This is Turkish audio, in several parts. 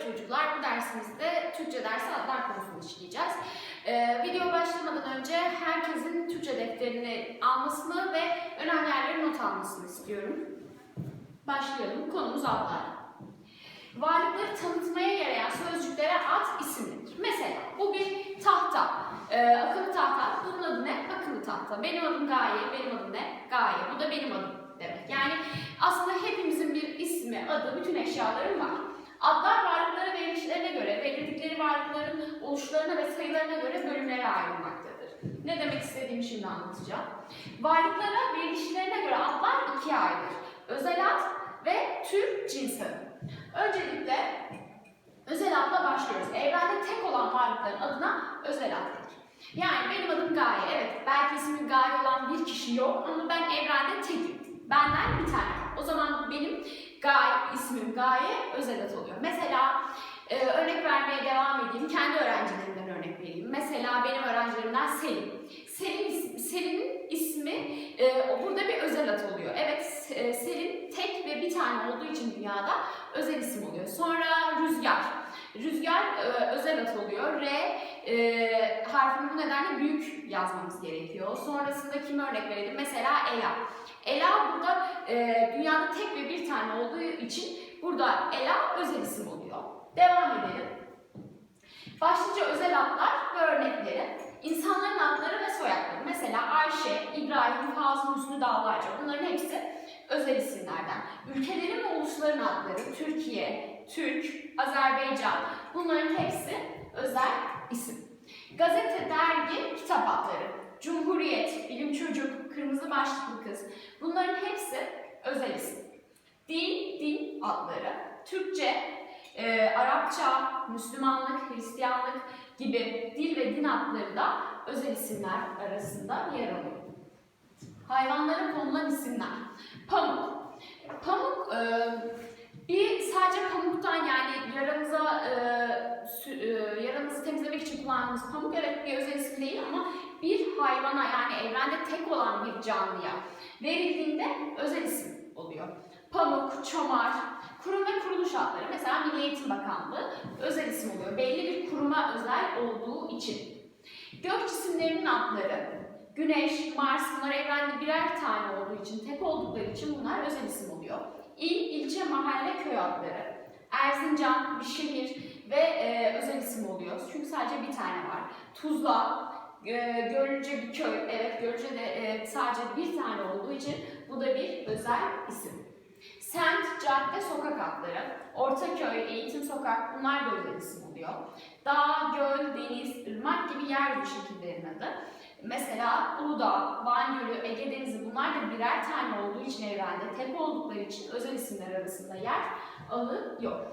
çocuklar. Bu dersimizde Türkçe dersi adlar konusunu işleyeceğiz. Ee, video başlamadan önce herkesin Türkçe defterini almasını ve önemli yerleri not almasını istiyorum. Başlayalım. Konumuz adlar. Varlıkları tanıtmaya yarayan sözcüklere ad isimlidir. Mesela bu bir tahta. Ee, akıllı tahta. Bunun adı ne? Akıllı tahta. Benim adım Gaye. Benim adım ne? Gaye. Bu da benim adım demek. Yani aslında hepimizin bir ismi, adı, bütün eşyaların var. Adlar varlıklara verilişlerine göre, belirledikleri varlıkların oluşlarına ve sayılarına göre bölümlere ayrılmaktadır. Ne demek istediğimi şimdi anlatacağım. Varlıklara verilişlerine göre adlar ikiye ayrılır. Özel ad ve tür cins. Öncelikle özel adla başlıyoruz. Evrende tek olan varlıkların adına özel ad denir. Yani benim adım Gaye. Evet, belki ismi Gaye olan bir kişi yok ama ben evrende tekim. Benden bir tane. O zaman benim Gaye, ismim Gaye özel ad oluyor. Mesela e, örnek vermeye devam edeyim. Kendi öğrencilerimden örnek vereyim. Mesela benim öğrencilerimden Selim. Selim Selim'in ismi e, burada bir özel ad oluyor. Evet, e, Selim tek ve bir tane olduğu için dünyada özel isim oluyor. Sonra Rüzgar. Rüzgar e, özel ad oluyor. R e, harfini bu nedenle büyük yazmamız gerekiyor. Sonrasında kime örnek verelim? Mesela Ela. Ela burada e, dünyada tek ve bir tane olduğu için burada Ela özel isim oluyor. Devam edelim. Başlıca özel adlar ve örnekleri. İnsanların adları ve soyadları. Mesela Ayşe, İbrahim, Fazıl, Hüsnü, Dağlarca. Bunların hepsi özel isimlerden. Ülkelerin ve ulusların adları. Türkiye, Türk, Azerbaycan. Bunların hepsi özel isim. Gazete, dergi, kitap adları. Cumhuriyet, Bilim Çocuk, Kırmızı Başlıklı Kız. Bunların hepsi özel isim. Din, din adları. Türkçe, e, Arapça, Müslümanlık, Hristiyanlık gibi dil ve din adları da özel isimler arasında yer alıyor. Hayvanlara konulan isimler. Pamuk. Pamuk e, bir sadece pamuktan yani yaramıza e, sü- e, yaramızı temizlemek için kullandığımız pamuk evet bir özel isim değil ama bir hayvana yani evrende tek olan bir canlıya verildiğinde özel isim oluyor. Pamuk, çomar, kurum ve kuruluş adları. Mesela Milli Eğitim Bakanlığı özel isim oluyor. Belli bir kuruma özel olduğu için. Gök cisimlerinin adları, Güneş, Mars bunlar evrende birer tane olduğu için, tek oldukları için bunlar özel isim oluyor. İl, ilçe, mahalle, köy adları. Erzincan bir şehir ve e, özel isim oluyor. Çünkü sadece bir tane var. Tuzla, e, Gölce bir köy. Evet Gölce de e, sadece bir tane olduğu için bu da bir özel isim. Semt, cadde, sokak adları. Ortaköy, eğitim sokak bunlar da özel isim oluyor. Dağ, göl, deniz, ırmak gibi yeryüzü şekillerin adı. Mesela Uludağ, Van Gölü, Ege Denizi bunlar da birer tane olduğu için evrende tek oldukları için özel isimler arasında yer alıyor.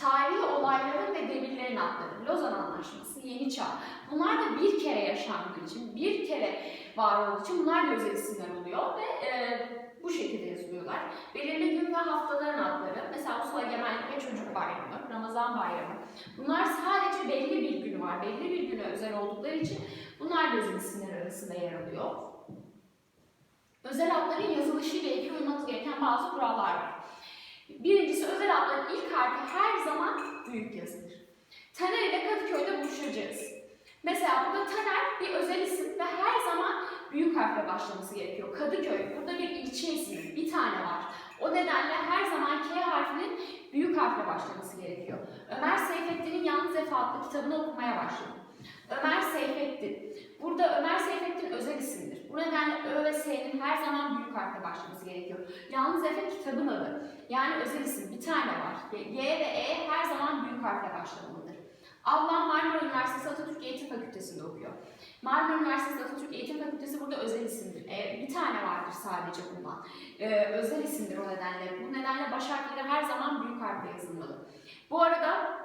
Tarihi olayların ve devirlerin adları, Lozan Anlaşması, Yeni Çağ. Bunlar da bir kere yaşandığı için, bir kere var olduğu için bunlar da özel isimler oluyor ve e, bu şekilde yazılıyorlar. Belirli gün ve haftaların adları, mesela Ulusal Egemenlik Çocuk Bayramı, Ramazan Bayramı. Bunlar sadece belli bir günü var, belli bir güne özel oldukları için da özel isimler arasında yer alıyor. Özel adların yazılışı ile ilgili uymamız gereken bazı kurallar var. Birincisi özel adların ilk harfi her zaman büyük yazılır. Taner ile Kadıköy'de buluşacağız. Mesela burada Taner bir özel isim ve her zaman büyük harfle başlaması gerekiyor. Kadıköy burada bir ilçe ismi, bir tane var. O nedenle her zaman K harfinin büyük harfle başlaması gerekiyor. Ömer Seyfettin'in Yalnız Efe adlı kitabını okumaya başladım. Ömer Seyfettin. Burada Ömer Seyfettin özel isimdir. Bu nedenle Ö ve S'nin her zaman büyük harfle başlaması gerekiyor. Yalnız Efe kitabın adı. Yani özel isim bir tane var. Y ve E her zaman büyük harfle başlamalıdır. Ablam Marmara Üniversitesi Atatürk Eğitim Fakültesi'nde okuyor. Marmara Üniversitesi Atatürk Eğitim Fakültesi burada özel isimdir. E, bir tane vardır sadece bundan. E, özel isimdir o nedenle. Bu nedenle baş harfleri her zaman büyük harfle yazılmalı. Bu arada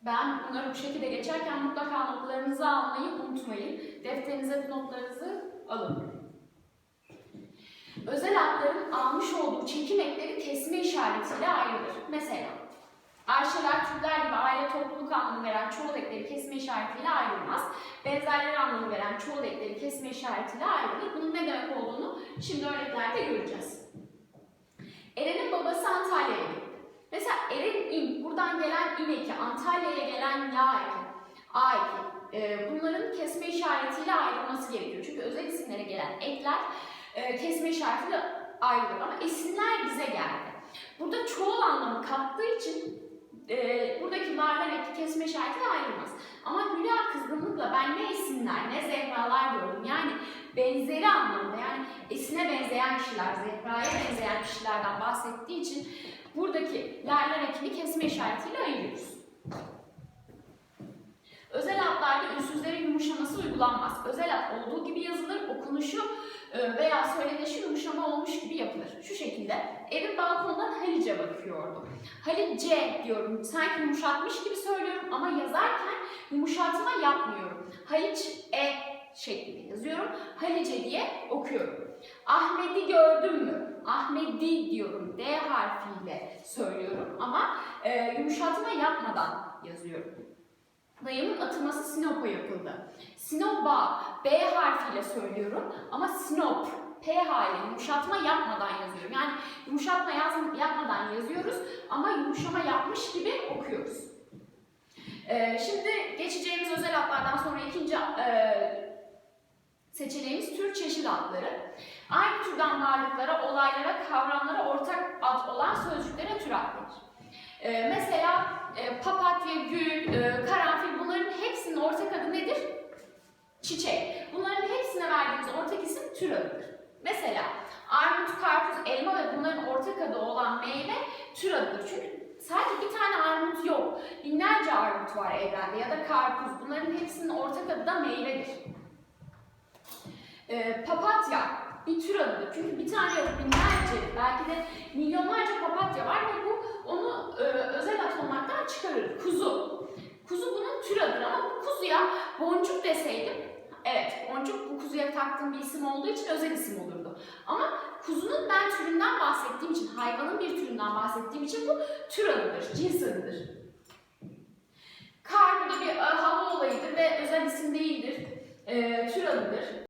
ben bunları bu şekilde geçerken mutlaka notlarınızı almayı unutmayın. Defterinize notlarınızı alın. Özel adların almış olduğu çekim ekleri kesme işaretiyle ayrılır. Mesela Ayşeler, Türkler gibi aile topluluk anlamı veren çoğul ekleri kesme işaretiyle ayrılmaz. Benzerleri anlamı veren çoğul ekleri kesme işaretiyle ayrılır. Bunun ne demek olduğunu şimdi örneklerde göreceğiz. Eren'in babası Antalya'ya. Mesela Eren in, buradan yine eki, Antalya'ya gelen ya eki, a eki. Ee, bunların kesme işaretiyle ayrılması gerekiyor. Çünkü özel isimlere gelen ekler e, kesme işaretiyle ayrılır. Ama isimler bize geldi. Burada çoğul anlamı kattığı için e, buradaki varlar eki kesme işaretiyle ayrılmaz. Ama Hülya kızgınlıkla ben ne isimler ne zehralar gördüm. Yani benzeri anlamında yani esine benzeyen kişiler, zehraya benzeyen kişilerden bahsettiği için buradaki lerler ekini kesme işaretiyle ayırıyoruz. Özel adlarda ünsüzlerin yumuşaması uygulanmaz. Özel ad olduğu gibi yazılır, okunuşu e, veya söylenişi yumuşama olmuş gibi yapılır. Şu şekilde evin balkonundan Halice bakıyordu. Halice diyorum, sanki yumuşatmış gibi söylüyorum ama yazarken yumuşatma yapmıyorum. Haliç e şeklinde yazıyorum. Halice diye okuyorum. Ahmet'i gördün mü? Ahmedi diyorum. D harfiyle söylüyorum ama e, yumuşatma yapmadan yazıyorum. Dayımın atılması Sinop'a yapıldı. Sinop'a B harfiyle söylüyorum ama Sinop P hali yumuşatma yapmadan yazıyorum. Yani yumuşatma yaz, yapmadan yazıyoruz ama yumuşama yapmış gibi okuyoruz. Ee, şimdi geçeceğimiz özel adlardan sonra ikinci e, seçeneğimiz tür çeşit adları. Aynı türden varlıklara, olaylara, kavramlara ortak ad olan sözcüklere tür ad. Ee, mesela e, papatya, gül, e, karanfil bunların hepsinin ortak adı nedir? Çiçek. Bunların hepsine verdiğimiz ortak isim tür adıdır. Mesela armut, karpuz, elma ve bunların ortak adı olan meyve tür adıdır. Çünkü sadece bir tane armut yok. Binlerce armut var evrende ya da karpuz. Bunların hepsinin ortak adı da meyvedir. Ee, papatya bir tür adıdır. Çünkü bir tane yok binlerce, belki de milyonlarca papatya var ve bu onu e, özel ad olmaktan çıkarır. Kuzu. Kuzu bunun tür adıdır ama bu kuzuya boncuk deseydim, evet boncuk bu kuzuya taktığım bir isim olduğu için özel isim olurdu. Ama kuzunun ben türünden bahsettiğim için, hayvanın bir türünden bahsettiğim için bu tür adıdır, cins adıdır. Kar bu da bir e, hava olayıdır ve özel isim değildir, e, tür adıdır.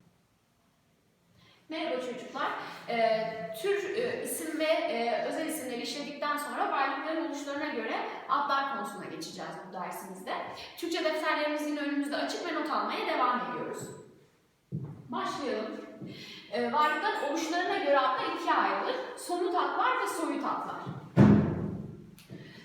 Merhaba çocuklar. Ee, tür e, isim ve e, özel isimleri işledikten sonra varlıkların oluşlarına göre adlar konusuna geçeceğiz bu dersimizde. Türkçe defterlerimiz yine önümüzde açık ve not almaya devam ediyoruz. Başlayalım. Ee, varlıkların oluşlarına göre adlar ikiye ayrılır. Somut adlar ve soyut adlar.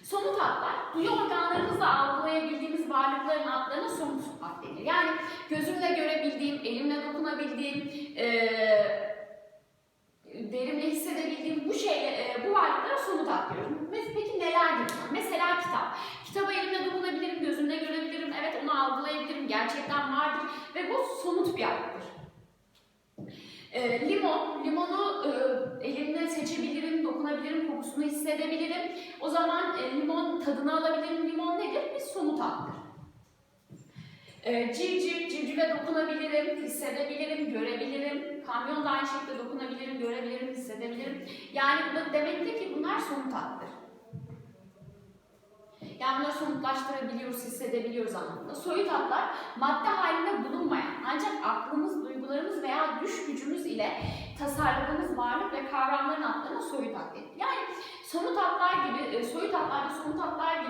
Somut adlar, duyu organlarımızla algılayabildiğimiz varlıkların adlarına somut denir. Yani gözümle görebildiğim, elimle dokunabildiğim, eee derimle hissedebildiğim bu şeyle, e, bu varlıklara somut. Mes- Peki neler bunlar? Mesela kitap. Kitabı elimle dokunabilirim, gözümle görebilirim, evet onu algılayabilirim, gerçekten vardır ve bu somut bir addır. E, limon, limonu e, elimle seçebilirim, dokunabilirim, kokusunu hissedebilirim. O zaman e, limon tadını alabilirim. Limon nedir? Bir somut addır. E, civciv, civcive dokunabilirim, hissedebilirim, görebilirim. Kamyon da aynı şekilde dokunabilirim, görebilirim, hissedebilirim. Yani bu demektir ki bunlar somut addır. Yani bunları somutlaştırabiliyoruz, hissedebiliyoruz anlamında. Soyut adlar madde halinde bulunmayan ancak aklımız, duygularımız veya düş gücümüz ile tasarladığımız varlık ve kavramların adlarına soyut ad. Yani somut adlar gibi, e, soyut adlarda somut adlar gibi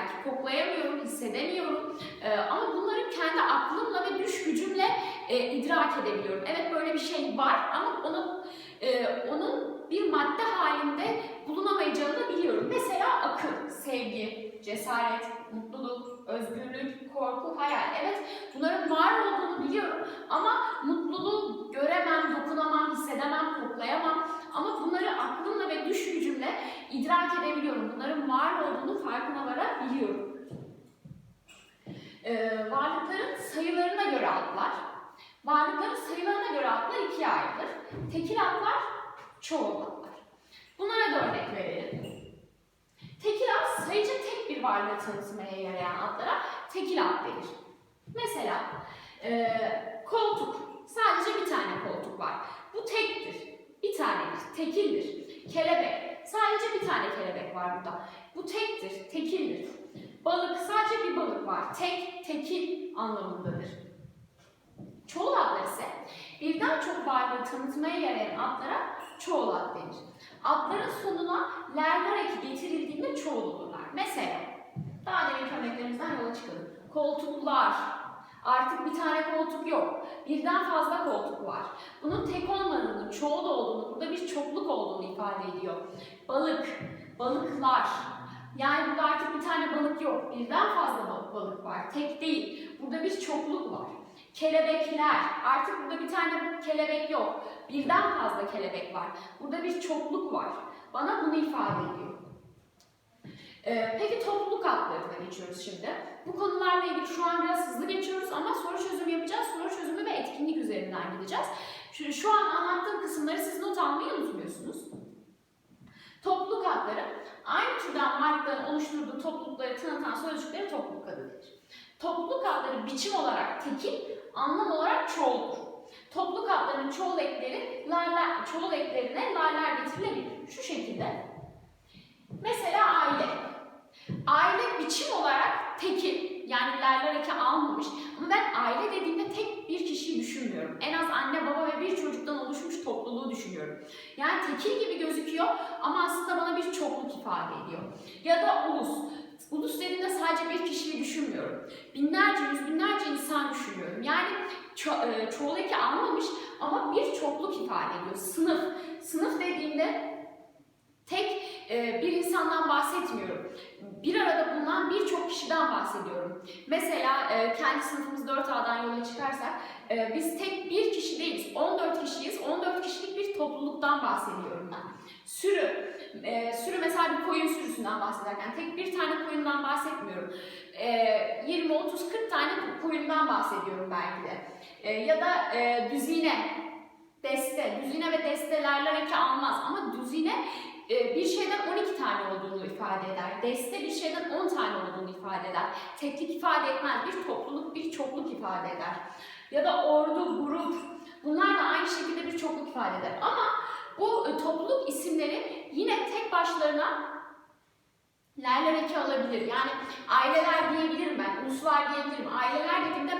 belki, koklayamıyorum, hissedemiyorum. E, ama bunları kendi aklımla ve düş gücümle e, idrak edebiliyorum. Evet böyle bir şey var ama onu e, onun bir madde halinde bulunamayacağını biliyorum. Mesela akıl, sevgi, cesaret, mutluluk, özgürlük, korku, hayal. Evet bunların var olduğunu biliyorum ama mutluluğu göremem, dokunamam, hissedemem, koklayamam. Ama bunları aklımla ve düş gücümle idrak edebiliyorum. Bunların var olduğunu varabiliyorum. Ee, varlıkların sayılarına göre adlar. Varlıkların sayılarına göre adlar ikiye ayrılır. Tekil adlar, çoğul adlar. Bunlara da örnek verelim. Tekil ad sayıca tek bir varlığı tanıtmaya yarayan adlara tekil ad denir. Mesela e, koltuk. Sadece bir tane koltuk var. Bu tektir. Bir tanedir. Tekildir. Kelebek sadece bir tane kelebek var burada. Bu tektir, tekildir. Balık sadece bir balık var. Tek, tekil anlamındadır. Çoğul adlar ise birden çok varlığı tanıtmaya yarayan adlara çoğul ad denir. Adların sonuna lerler eki getirildiğinde çoğul olurlar. Mesela daha demin örneklerimizden yola çıkalım. Koltuklar, Artık bir tane koltuk yok. Birden fazla koltuk var. Bunun tek olmadığını, çoğul olduğunu, burada bir çokluk olduğunu ifade ediyor. Balık, balıklar. Yani burada artık bir tane balık yok. Birden fazla bal- balık var. Tek değil. Burada bir çokluk var. Kelebekler. Artık burada bir tane kelebek yok. Birden fazla kelebek var. Burada bir çokluk var. Bana bunu ifade ediyor. Ee, peki topluluk adlarına geçiyoruz şimdi. Bu konularla ilgili şu an biraz hızlı geçiyoruz ama soru çözümü yapacağız. Soru çözümü ve etkinlik üzerinden gideceğiz. Şu, şu an anlattığım kısımları siz not almayı unutmuyorsunuz. Topluluk adları aynı türden varlıkların oluşturduğu toplulukları tanıtan sözcükleri topluluk adıdır. Topluluk adları biçim olarak tekil, anlam olarak çoğuldur. Topluluk adlarının çoğul ekleri, larlar, çoğul eklerine larlar getirilebilir. Şu şekilde. Mesela aile. Aile biçim olarak tekil, yani lerler eki almamış. Ama ben aile dediğimde tek bir kişiyi düşünmüyorum. En az anne, baba ve bir çocuktan oluşmuş topluluğu düşünüyorum. Yani tekil gibi gözüküyor ama aslında bana bir çokluk ifade ediyor. Ya da ulus. Ulus dediğimde sadece bir kişiyi düşünmüyorum. Binlerce, yüz binlerce insan düşünüyorum. Yani ço- e, çoğul eki almamış ama bir çokluk ifade ediyor. Sınıf. Sınıf dediğimde tek e, bir insandan bahsetmiyorum. Bir arada bulunan birçok kişiden bahsediyorum. Mesela e, kendi sınıfımız 4A'dan yola çıkarsak e, biz tek bir kişi değiliz. 14 kişiyiz. 14 kişilik bir topluluktan bahsediyorum ben. Sürü. E, sürü mesela bir koyun sürüsünden bahsederken tek bir tane koyundan bahsetmiyorum. E, 20, 30, 40 tane koyundan bahsediyorum belki de. E, ya da e, düzine, deste. Düzine ve destelerler eki almaz ama düzine e, bir şeyden 12 tane olduğunu ifade eder. Deste bir şeyden 10 tane olduğunu ifade eder. Teklik ifade etmez. Bir topluluk, bir çokluk ifade eder. Ya da ordu, grup. Bunlar da aynı şekilde bir çokluk ifade eder. Ama bu e, topluluk isimleri yine tek başlarına lerler eki alabilir. Yani aileler diyebilirim ben, uluslar diyebilirim. Aileler dediğimde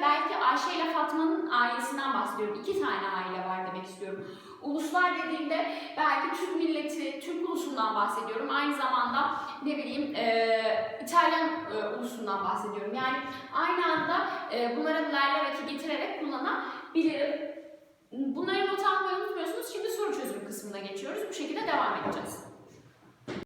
Ayşe ile Fatma'nın ailesinden bahsediyorum. İki tane aile var demek istiyorum. Uluslar dediğimde belki Türk milleti, Türk ulusundan bahsediyorum. Aynı zamanda ne bileyim e, İtalyan e, ulusundan bahsediyorum. Yani aynı anda e, bunlara lerler eki getirerek kullanabilirim. Bunları not almayı unutmuyorsunuz. Şimdi soru çözüm kısmına geçiyoruz. Bu şekilde devam edeceğiz.